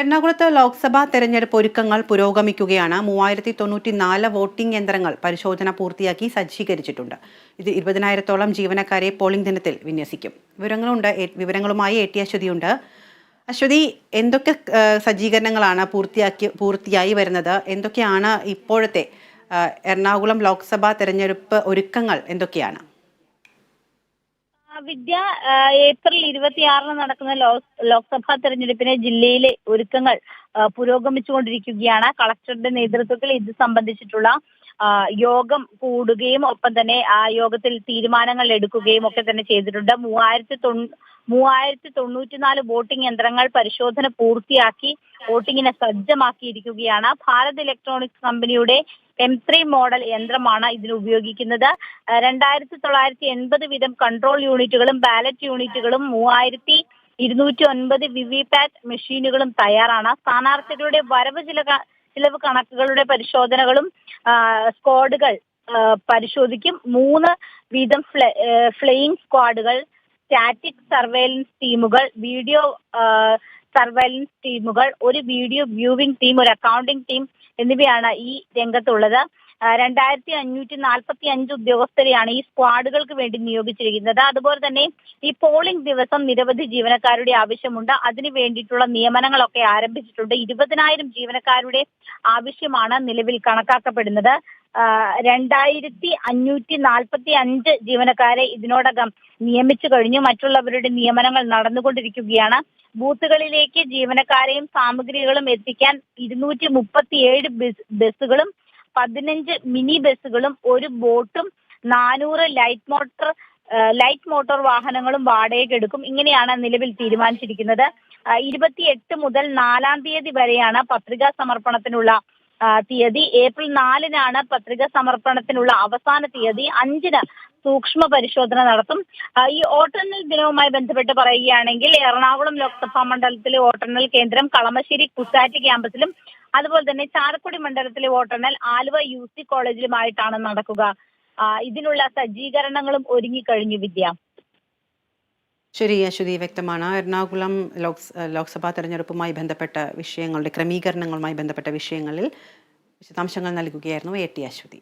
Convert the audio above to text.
എറണാകുളത്ത് ലോക്സഭാ തെരഞ്ഞെടുപ്പ് ഒരുക്കങ്ങൾ പുരോഗമിക്കുകയാണ്. മൂവായിരത്തി തൊണ്ണൂറ്റി നാല് വോട്ടിംഗ് യന്ത്രങ്ങൾ പരിശോധന പൂർത്തിയാക്കി സജ്ജീകരിച്ചിട്ടുണ്ട്. ഇത് ഇരുപതിനായിരത്തോളം ജീവനക്കാരെ പോളിംഗ് ദിനത്തിൽ വിന്യസിക്കും. വിവരങ്ങളുണ്ട്. വിവരങ്ങളുമായി എ ടി അശ്വതിയുണ്ട്. അശ്വതി എന്തൊക്കെ സജ്ജീകരണങ്ങളാണ് പൂർത്തിയാക്കി പൂർത്തിയായി വരുന്നത്? എന്തൊക്കെയാണ് ഇപ്പോഴത്തെ എറണാകുളം ലോക്സഭാ തെരഞ്ഞെടുപ്പ് ഒരുക്കങ്ങൾ എന്തൊക്കെയാണ്? വിദ്യ ഏപ്രിൽ ഇരുപത്തിയാറിന് നടക്കുന്ന ലോക്സഭാ തെരഞ്ഞെടുപ്പിന് ജില്ലയിലെ ഒരുക്കങ്ങൾ പുരോഗമിച്ചുകൊണ്ടിരിക്കുകയാണ്. കളക്ടറുടെ നേതൃത്വത്തിൽ ഇത് സംബന്ധിച്ചിട്ടുള്ള യോഗം കൂടുകയും ഒപ്പം തന്നെ ആ യോഗത്തിൽ തീരുമാനങ്ങൾ എടുക്കുകയും ഒക്കെ തന്നെ ചെയ്തിട്ടുണ്ട്. മൂവായിരത്തി തൊണ്ണൂ മൂവായിരത്തി തൊണ്ണൂറ്റിനാല് വോട്ടിംഗ് യന്ത്രങ്ങൾ പരിശോധന പൂർത്തിയാക്കി വോട്ടിങ്ങിനെ സജ്ജമാക്കിയിരിക്കുകയാണ്. ഭാരത് ഇലക്ട്രോണിക്സ് കമ്പനിയുടെ എം ത്രീ മോഡൽ യന്ത്രമാണ് ഇതിന് ഉപയോഗിക്കുന്നത്. രണ്ടായിരത്തി തൊള്ളായിരത്തി എൺപത് വീതം കൺട്രോൾ യൂണിറ്റുകളും ബാലറ്റ് യൂണിറ്റുകളും മൂവായിരത്തി ഇരുന്നൂറ്റി ഒൻപത് വിവിപാറ്റ് മെഷീനുകളും തയ്യാറാണ്. സ്ഥാനാർത്ഥികളുടെ വരവ് ചില ചിലവ് കണക്കുകളുടെ പരിശോധനകളും സ്ക്വാഡുകൾ പരിശോധിക്കും. മൂന്ന് വീതം ഫ്ല- ഫ്ലെയിങ് സ്ക്വാഡുകൾ സ്റ്റാറ്റിക് സർവേലൻസ് ടീമുകൾ വീഡിയോ സർവേലൻസ് ടീമുകൾ ഒരു വീഡിയോ വ്യൂവിംഗ് ടീം ഒരു അക്കൗണ്ടിംഗ് ടീം എന്നിവയാണ് ഈ രംഗത്തുള്ളത്. രണ്ടായിരത്തി അഞ്ഞൂറ്റി നാൽപ്പത്തി അഞ്ച് ഉദ്യോഗസ്ഥരെയാണ് ഈ സ്ക്വാഡുകൾക്ക് വേണ്ടി നിയോഗിച്ചിരിക്കുന്നത്. അതുപോലെ തന്നെ ഈ പോളിംഗ് ദിവസം നിരവധി ജീവനക്കാരുടെ ആവശ്യമുണ്ട്. അതിനു വേണ്ടിയിട്ടുള്ള നിയമനങ്ങളൊക്കെ ആരംഭിച്ചിട്ടുണ്ട്. ഇരുപതിനായിരം ജീവനക്കാരുടെ ആവശ്യമാണ് നിലവിൽ കണക്കാക്കപ്പെടുന്നത്. രണ്ടായിരത്തി അഞ്ഞൂറ്റി നാൽപ്പത്തി അഞ്ച് ജീവനക്കാരെ ഇതിനോടകം നിയമിച്ചു കഴിഞ്ഞു. മറ്റുള്ളവരുടെ നിയമനങ്ങൾ നടന്നുകൊണ്ടിരിക്കുകയാണ്. ബൂത്തുകളിലേക്ക് ജീവനക്കാരെയും സാമഗ്രികളും എത്തിക്കാൻ ഇരുന്നൂറ്റി മുപ്പത്തിയേഴ് ബസ് ബസ്സുകളും പതിനഞ്ച് മിനി ബസ്സുകളും ഒരു ബോട്ടും നാനൂറ് ലൈറ്റ് മോട്ടോർ ലൈറ്റ് മോട്ടോർ വാഹനങ്ങളും വാടകയ്ക്ക് എടുക്കും. ഇങ്ങനെയാണ് നിലവിൽ തീരുമാനിച്ചിരിക്കുന്നത്. ഇരുപത്തിയെട്ട് മുതൽ നാലാം തീയതി വരെയാണ് പത്രികാ സമർപ്പണത്തിനുള്ള തീയതി. ഏപ്രിൽ നാലിനാണ് പത്രിക സമർപ്പണത്തിനുള്ള അവസാന തീയതി. അഞ്ചിന് സൂക്ഷ്മ പരിശോധന നടത്തും. ഈ വോട്ടെണ്ണൽ ദിനവുമായി ബന്ധപ്പെട്ട് പറയുകയാണെങ്കിൽ എറണാകുളം ലോക്സഭാ മണ്ഡലത്തിലെ വോട്ടെണ്ണൽ കേന്ദ്രം കളമശ്ശേരി കുസാറ്റ് ക്യാമ്പസിലും അതുപോലെ തന്നെ ചാലക്കുടി മണ്ഡലത്തിലെ വോട്ടെണ്ണൽ ആലുവ യു സി കോളേജിലുമായിട്ടാണ് നടക്കുക. ഇതിനുള്ള സജ്ജീകരണങ്ങളും ഒരുങ്ങിക്കഴിഞ്ഞു വിദ്യ. ശരി അശ്വതി വ്യക്തമാണ്. എറണാകുളം ലോക്സ് ലോക്സഭാ തെരഞ്ഞെടുപ്പുമായി ബന്ധപ്പെട്ട വിഷയങ്ങളുടെ ക്രമീകരണങ്ങളുമായി ബന്ധപ്പെട്ട വിഷയങ്ങളിൽ വിശദാംശങ്ങൾ നൽകുകയായിരുന്നു എ ടി അശ്വതി.